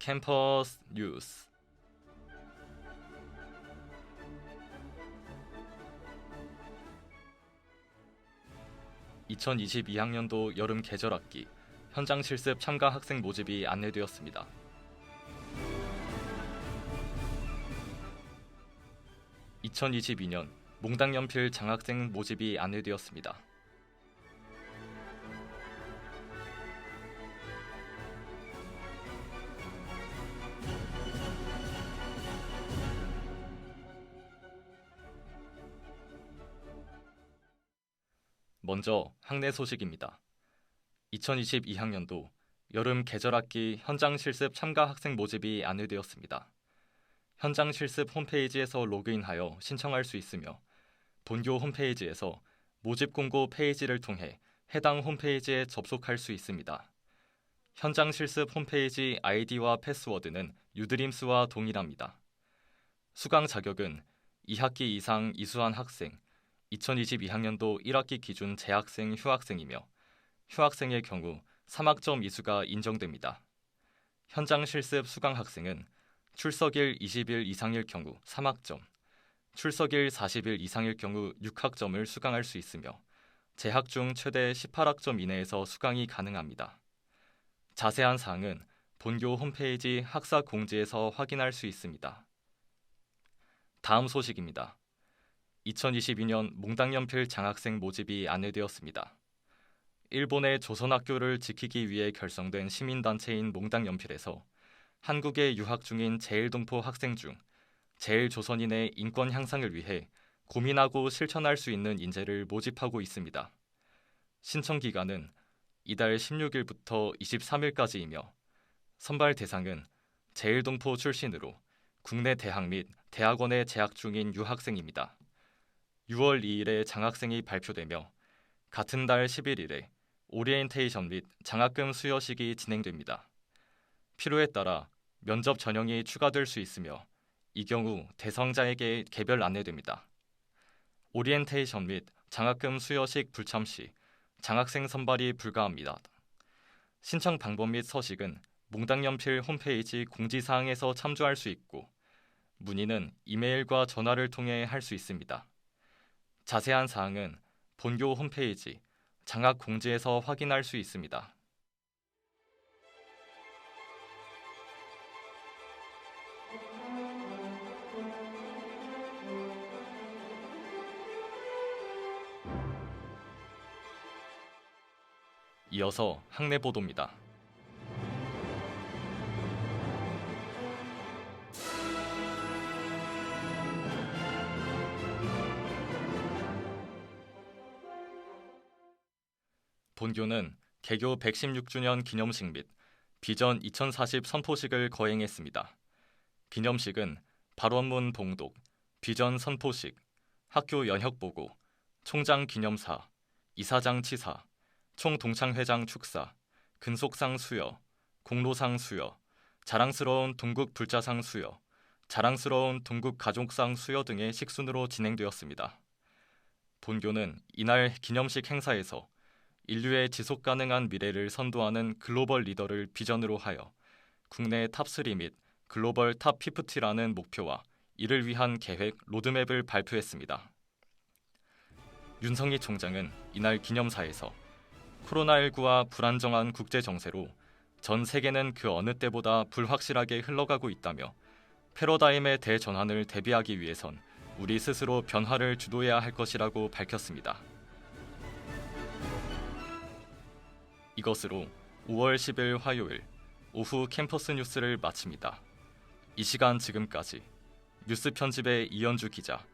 캠퍼스 뉴스 (2022학년도) 여름 계절 학기 현장 실습 참가 학생 모집이 안내되었습니다. (2022년) 몽당 연필 장학생 모집이 안내되었습니다. 먼저 학내 소식입니다. 2022학년도 여름 계절학기 현장 실습 참가 학생 모집이 안내되었습니다. 현장 실습 홈페이지에서 로그인하여 신청할 수 있으며 본교 홈페이지에서 모집 공고 페이지를 통해 해당 홈페이지에 접속할 수 있습니다. 현장 실습 홈페이지 아이디와 패스워드는 유드림스와 동일합니다. 수강 자격은 2학기 이상 이수한 학생, 2022학년도 1학기 기준 재학생 휴학생이며 휴학생의 경우 3학점 이수가 인정됩니다. 현장 실습 수강 학생은 출석일 20일 이상일 경우 3학점, 출석일 40일 이상일 경우 6학점을 수강할 수 있으며 재학 중 최대 18학점 이내에서 수강이 가능합니다. 자세한 사항은 본교 홈페이지 학사 공지에서 확인할 수 있습니다. 다음 소식입니다. 2022년 몽당연필 장학생 모집이 안내되었습니다. 일본의 조선학교를 지키기 위해 결성된 시민단체인 몽당연필에서 한국에 유학 중인 제일동포 학생 중 제일조선인의 인권 향상을 위해 고민하고 실천할 수 있는 인재를 모집하고 있습니다. 신청 기간은 이달 16일부터 23일까지이며 선발 대상은 제일동포 출신으로 국내 대학 및 대학원에 재학 중인 유학생입니다. 6월 2일에 장학생이 발표되며 같은 달 11일에 오리엔테이션 및 장학금 수여식이 진행됩니다. 필요에 따라 면접 전형이 추가될 수 있으며 이 경우 대상자에게 개별 안내됩니다. 오리엔테이션 및 장학금 수여식 불참 시 장학생 선발이 불가합니다. 신청 방법 및 서식은 몽당연필 홈페이지 공지사항에서 참조할 수 있고 문의는 이메일과 전화를 통해 할 수 있습니다. 자세한 사항은 본교 홈페이지 장학 공지에서 확인할 수 있습니다. 이어서 학내 보도입니다. 본교는 개교 116주년 기념식 및 비전 2040 선포식을 거행했습니다. 기념식은 발원문 봉독, 비전 선포식, 학교 연혁 보고, 총장 기념사, 이사장 치사, 총동창회장 축사, 근속상 수여, 공로상 수여, 자랑스러운 동국 불자상 수여, 자랑스러운 동국 가족상 수여 등의 식순으로 진행되었습니다. 본교는 이날 기념식 행사에서 인류의 지속 가능한 미래를 선도하는 글로벌 리더를 비전으로 하여 국내 탑3 및 글로벌 탑 50라는 목표와 이를 위한 계획 로드맵을 발표했습니다. 윤성희 총장은 이날 기념사에서 코로나19와 불안정한 국제 정세로 전 세계는 그 어느 때보다 불확실하게 흘러가고 있다며 패러다임의 대전환을 대비하기 위해선 우리 스스로 변화를 주도해야 할 것이라고 밝혔습니다. 이것으로 5월 10일 화요일 오후 캠퍼스 뉴스를 마칩니다. 이 시간 지금까지 뉴스 편집의 이현주 기자,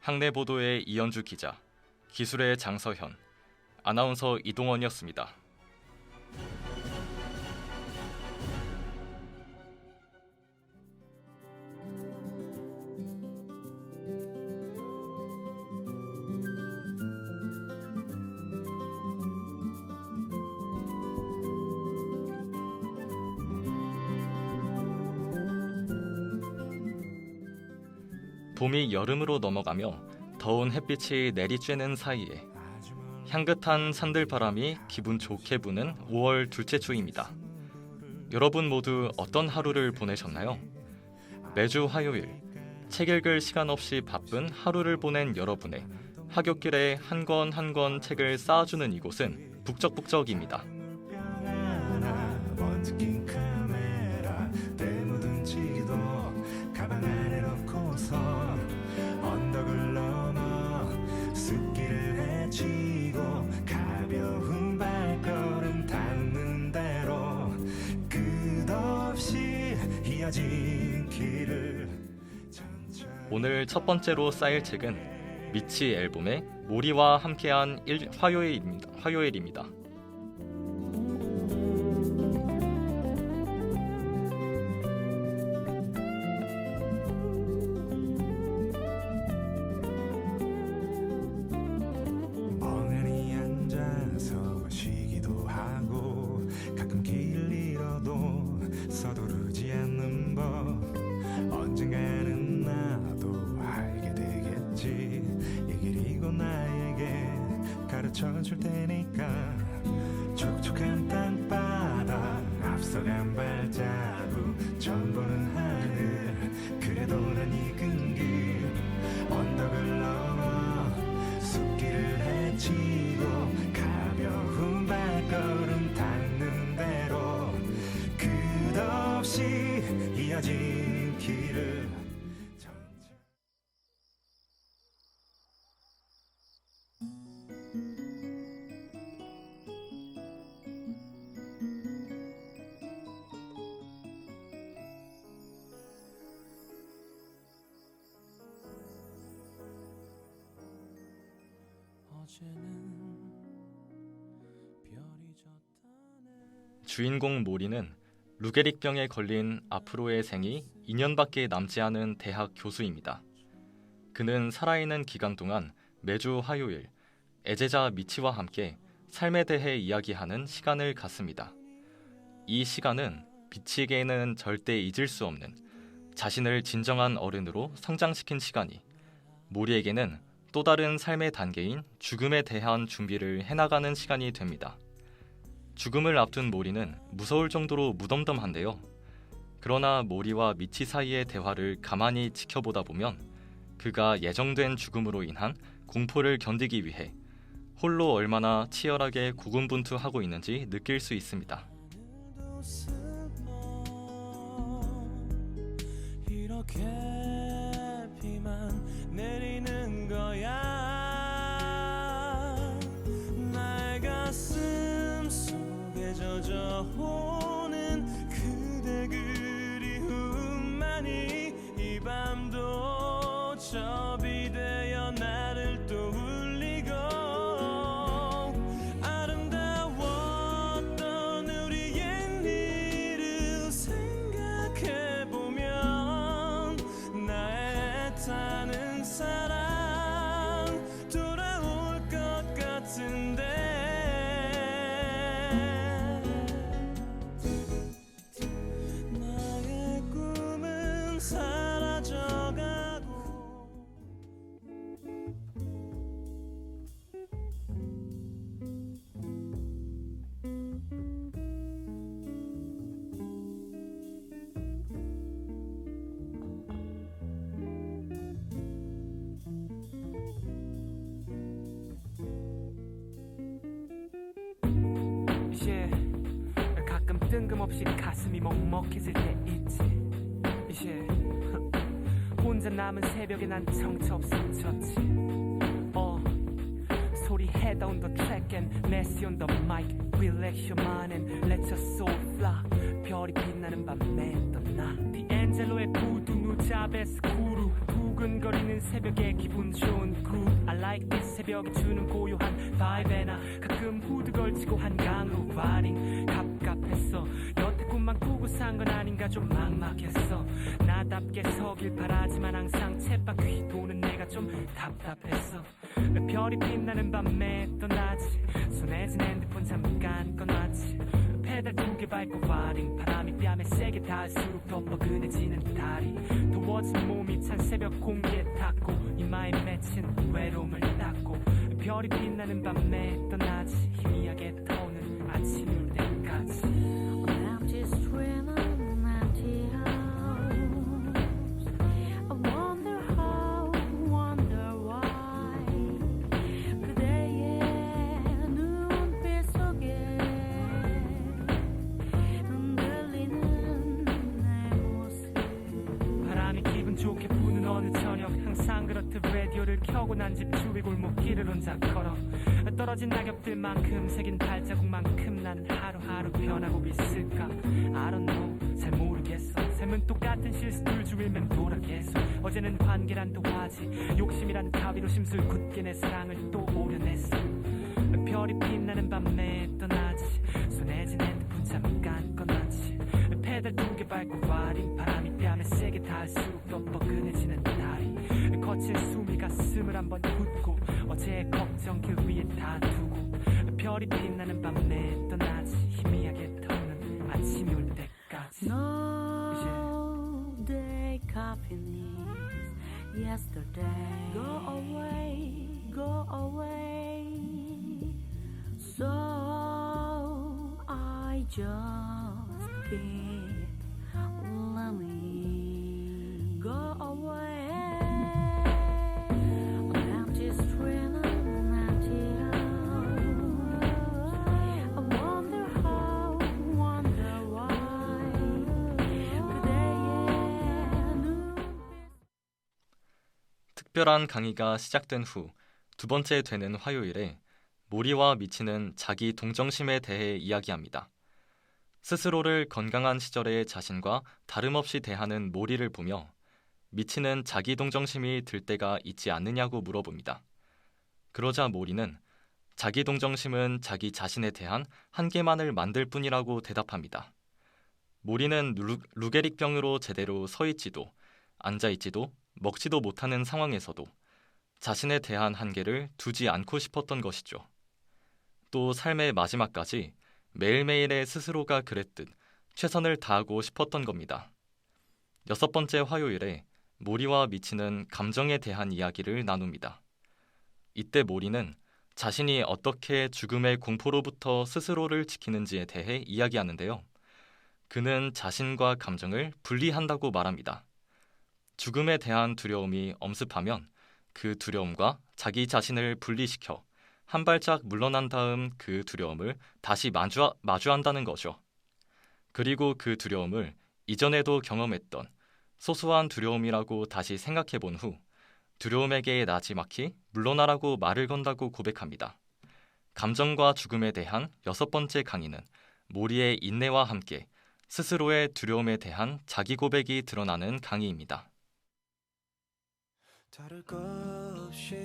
학내 보도의 이현주 기자, 기술의 장서현, 아나운서 이동원이었습니다. 봄이 여름으로 넘어가며 더운 햇빛이 내리쬐는 사이에 향긋한 산들바람이 기분 좋게 부는 5월 둘째 주입니다. 여러분 모두 어떤 하루를 보내셨나요? 매주 화요일 책 읽을 시간 없이 바쁜 하루를 보낸 여러분의 하굣길에 한 권 한 권 책을 쌓아주는 이곳은 북적북적입니다. 오늘 첫 번째로 쌓일 책은 미치 앨범의 모리와 함께한 일, 화요일입니다. 화요일입니다. 주인공 모리는 루게릭병에 걸린 앞으로의 생이 2년밖에 남지 않은 대학 교수입니다. 그는 살아있는 기간 동안 매주 화요일 애제자 미치와 함께 삶에 대해 이야기하는 시간을 갖습니다. 이 시간은 미치에게는 절대 잊을 수 없는 자신을 진정한 어른으로 성장시킨 시간이 모리에게는 또 다른 삶의 단계인 죽음에 대한 준비를 해나가는 시간이 됩니다. 죽음을 앞둔 모리는 무서울 정도로 무덤덤한데요. 그러나 모리와 미치 사이의 대화를 가만히 지켜보다 보면 그가 예정된 죽음으로 인한 공포를 견디기 위해 홀로 얼마나 치열하게 고군분투하고 있는지 느낄 수 있습니다. 젖 없이 가슴이 먹먹해질 때 있지. 이제 혼자 남은 새벽에 난 정처 없음 졌지. 어 소리 head on the track and messy on the mic. Relax your mind and let your soul fly. 별이 빛나는 밤에 떠나. 디엔젤로의 구두 누자베스 구루. 두근거리는 새벽에 기분 좋은 groove. I like this. 새벽이 주는 고요한 vibe 나 가끔 후드 걸치고 한강으로 riding. 갑갑했어 산건 아닌가 좀 막막했어. 나답게 서길 바라지만 항상 쳇바퀴 도는 내가 좀 답답했어. 왜 별이 빛나는 밤에 떠나지? 손에 쥔 핸드폰 잠깐 꺼놨지? 페달 두 개 밟고 와링 바람이 뺨에 세게 닿을수록 더 뻐근해지는 다리 더워진 몸이 찬 새벽 공기에 닿고 이마에 맺힌 외로움을 닦고 별이 빛나는 밤에 떠나지? 희미하게 타오는 아침이 좋게 부는 어느 저녁 항상 그렇듯 라디오를 켜고 난 집 주위 골목길을 혼자 걸어. 떨어진 낙엽들만큼 새긴 발자국만큼 난 하루하루 변하고 있을까? I don't know. 잘 모르겠어. 삶은 똑같은 실수들 주일면 돌아 계속. 어제는 관계란 도화지. 욕심이란 가위로 심술 굳게 내 사랑을 또 오려냈어. 별이 빛나는 밤에 떠나지. 손에 지낸 핸드폰 잠깐 꺼놨지 페달 두개 밟고 와린 바람이 세게 닿을수록 더 뻐근해지는 다리 거칠 숨이 가슴을 한번 훑고 어제의 걱정 그 위에 다 두고 별이 빛나는 밤에 떠나지 희미하게 터오는 아침이 올 때까지 No day coffee yesterday. Go away, go away. So I just keep 특별한 강의가 시작된 후 두 번째 되는 화요일에 모리와 미치는 자기 동정심에 대해 이야기합니다. 스스로를 건강한 시절의 자신과 다름없이 대하는 모리를 보며 미치는 자기 동정심이 들 때가 있지 않느냐고 물어봅니다. 그러자 모리는 자기 동정심은 자기 자신에 대한 한계만을 만들 뿐이라고 대답합니다. 모리는 루, 루게릭병으로 제대로 서 있지도 앉아 있지도 먹지도 못하는 상황에서도 자신에 대한 한계를 두지 않고 싶었던 것이죠. 또 삶의 마지막까지 매일매일의 스스로가 그랬듯 최선을 다하고 싶었던 겁니다. 여섯 번째 화요일에 모리와 미치는 감정에 대한 이야기를 나눕니다. 이때 모리는 자신이 어떻게 죽음의 공포로부터 스스로를 지키는지에 대해 이야기하는데요. 그는 자신과 감정을 분리한다고 말합니다. 죽음에 대한 두려움이 엄습하면 그 두려움과 자기 자신을 분리시켜 한 발짝 물러난 다음 그 두려움을 다시 마주, 마주한다는 거죠. 그리고 그 두려움을 이전에도 경험했던 소소한 두려움이라고 다시 생각해 본 후 두려움에게 나지막히 물러나라고 말을 건다고 고백합니다. 감정과 죽음에 대한 여섯 번째 강의는 모리의 인내와 함께 스스로의 두려움에 대한 자기 고백이 드러나는 강의입니다. 다를 것 없이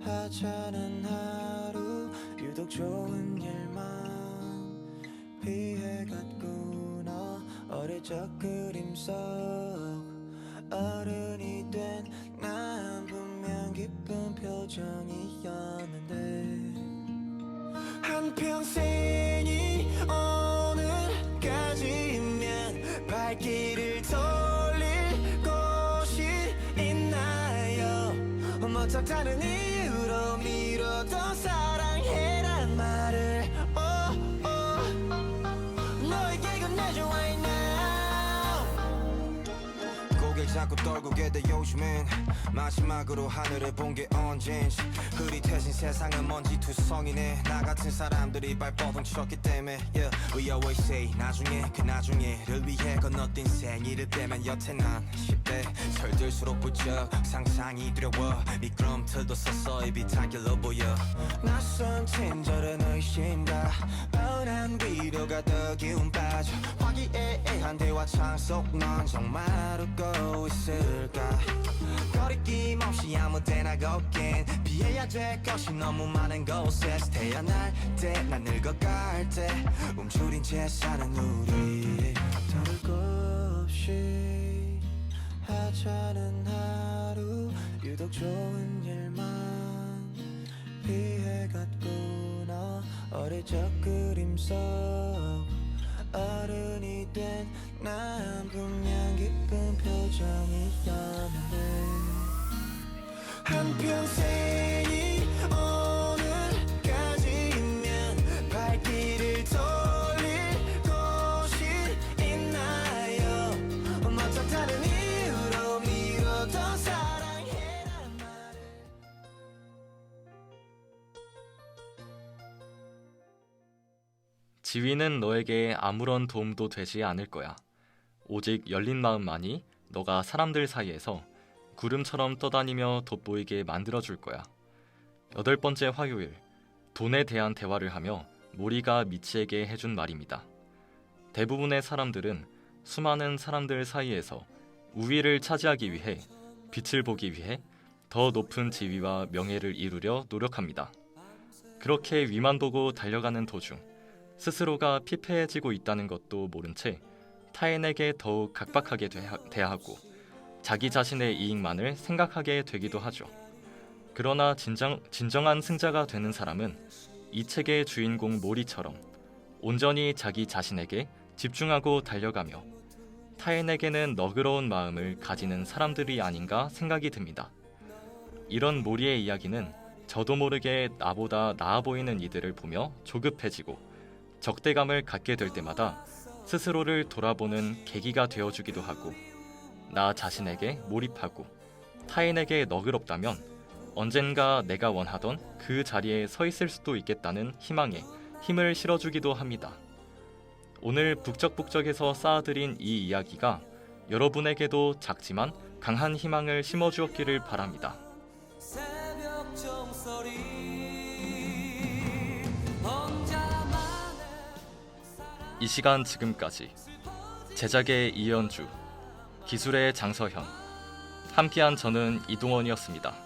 하찮은 하루 유독 좋은 일만 피해갔구나 적 그림 속 어른이 된 난 분명 기쁜 표정이었는데. 한평생 자꾸 떨구게 돼 요즘엔. 마지막으로 하늘을 본 게 언젠지. 흐릿해진 세상은 먼지 투성이네. 나 같은 사람들이 발버둥 쳤기 때문에 yeah. We always say 나중에 그 나중에를 위해 건너뛴 생일을 빼면 여태 난 10대 철들수록 부쩍 상상이 두려워. 미끄럼틀도 서서히 비탄길로 보여. 낯선 친절한 의심과 뻔한 위로가 더 기운 빠져. 화기애애한 대화 창 속 넌 정말 웃고 있을까? 거리낌 없이 아무 데나 걷긴 피해야 될 것이 너무 많은 곳에서 태어날 때난 늙어갈 때. 움츠린 채 사는 우리 다를 것 없이 하찮은 하루 유독 좋은 일만 피해갔구나. 어릴 적 그림 속 어른이 된난 분명 기쁜 표정이었는데 한평생 지위는 너에게 아무런 도움도 되지 않을 거야. 오직 열린 마음만이 너가 사람들 사이에서 구름처럼 떠다니며 돋보이게 만들어줄 거야. 여덟 번째 화요일, 돈에 대한 대화를 하며 모리가 미치에게 해준 말입니다. 대부분의 사람들은 수많은 사람들 사이에서 우위를 차지하기 위해 빛을 보기 위해 더 높은 지위와 명예를 이루려 노력합니다. 그렇게 위만 보고 달려가는 도중 스스로가 피폐해지고 있다는 것도 모른 채 타인에게 더욱 각박하게 대하- 대하고 자기 자신의 이익만을 생각하게 되기도 하죠. 그러나 진정, 진정한 승자가 되는 사람은 이 책의 주인공 모리처럼 온전히 자기 자신에게 집중하고 달려가며 타인에게는 너그러운 마음을 가지는 사람들이 아닌가 생각이 듭니다. 이런 모리의 이야기는 저도 모르게 나보다 나아 보이는 이들을 보며 조급해지고 적대감을 갖게 될 때마다 스스로를 돌아보는 계기가 되어주기도 하고 나 자신에게 몰입하고 타인에게 너그럽다면 언젠가 내가 원하던 그 자리에 서 있을 수도 있겠다는 희망에 힘을 실어주기도 합니다. 오늘 북적북적에서 쌓아드린 이 이야기가 여러분에게도 작지만 강한 희망을 심어주었기를 바랍니다. 이 시간 지금까지 제작의 이현주, 기술의 장서현, 함께한 저는 이동원이었습니다.